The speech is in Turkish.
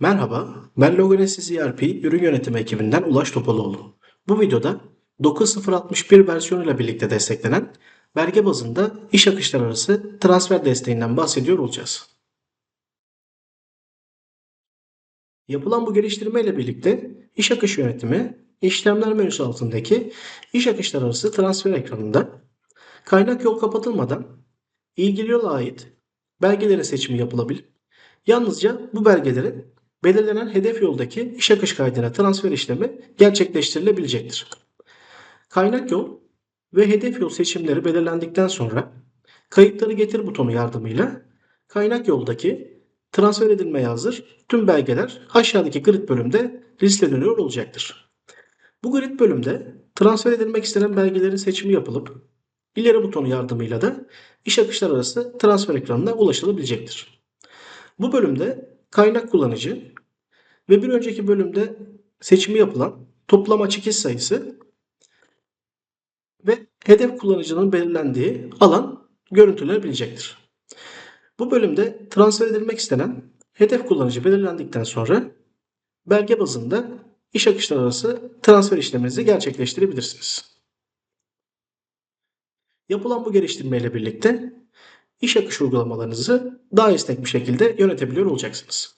Merhaba, ben Loganesis ERP ürün yönetimi ekibinden Ulaş Topaloğlu. Bu videoda 9061 versiyonuyla birlikte desteklenen belge bazında iş akışları arası transfer desteğinden bahsediyor olacağız. Yapılan bu geliştirme ile birlikte iş akış yönetimi işlemler menüsü altındaki iş akışları arası transfer ekranında kaynak yol kapatılmadan ilgili yola ait belgelerin seçimi yapılabilir. Yalnızca bu belgelerin belirlenen hedef yoldaki iş akış kaydına transfer işlemi gerçekleştirilebilecektir. Kaynak yol ve hedef yol seçimleri belirlendikten sonra kayıtları getir butonu yardımıyla kaynak yoldaki transfer edilmeye hazır tüm belgeler aşağıdaki grid bölümde listeleniyor olacaktır. Bu grid bölümde transfer edilmek istenen belgelerin seçimi yapılıp ileri butonu yardımıyla da iş akışlar arası transfer ekranına ulaşılabilecektir. Bu bölümde kaynak kullanıcı ve bir önceki bölümde seçimi yapılan toplam açık sayısı ve hedef kullanıcının belirlendiği alan görüntülenebilecektir. Bu bölümde transfer edilmek istenen hedef kullanıcı belirlendikten sonra belge bazında iş akışları arası transfer işleminizi gerçekleştirebilirsiniz. Yapılan bu geliştirmeyle birlikte iş akış uygulamalarınızı daha esnek bir şekilde yönetebiliyor olacaksınız.